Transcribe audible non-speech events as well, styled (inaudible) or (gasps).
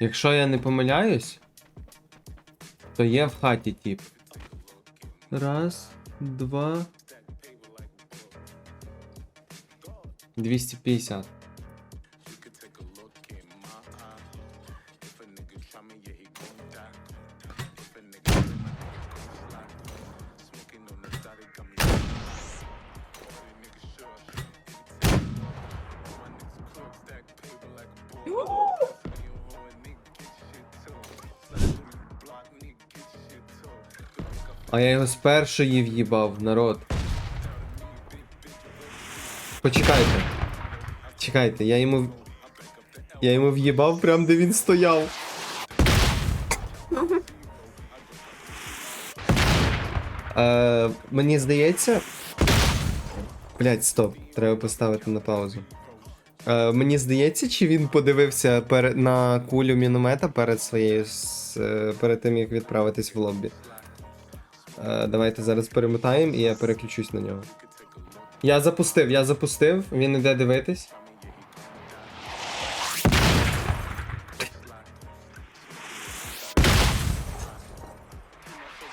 Якщо я не помиляюсь, то є в хаті тип. Раз, два. 250. (gasps) (gasps) (gasps) А я його з першої в'їбав, народ. Почекайте. Чекайте, я йому. Я йому в'їбав прям де він стояв. Е, мені здається. Блять, стоп, треба поставити на паузу. Е, мені здається, чи він подивився пер... на кулю міномета перед своєю е, перед тим, як відправитись в лоббі. Е, давайте зараз перемотаємо і я переключусь на нього. Я запустив, я запустив, він іде дивитись.